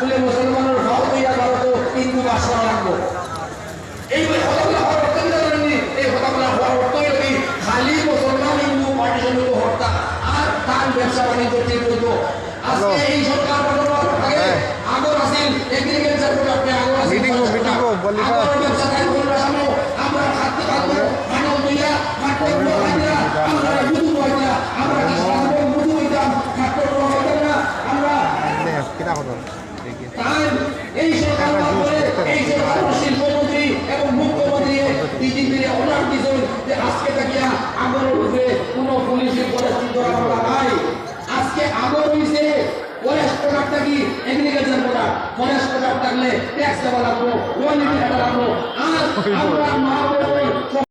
আসলে মুসলমানের ভাব হইয়া ভারত হিন্দু বাস লাগবো এই হতাগুলা হওয়ার অর্থ এই হওয়ার অর্থ খালি মুসলমান হিন্দু হত্যা আর তার ব্যবসা বাণিজ্য ঠিক হইত আজকে এই সরকার আমরা কিনা তাই এই সরকার এই যে শিল্পমন্ত্রী এবং মুখ্যমন্ত্রী বিজেপির অনার কিছু যে আজকে তাকিয়া আগর হয়েছে কোনো পুলিশের পরিস্থিতি করা নাই। আজকে আগর হয়েছে ফরেস্ট প্রোডাক্ট থাকি এগ্রিকালচার প্রোডাক্ট ফরেস্ট প্রোডাক্ট থাকলে ট্যাক্স দেওয়া লাগবো ওয়ালিটি দেওয়া লাগবো। আর আমরা মহাপ্রভু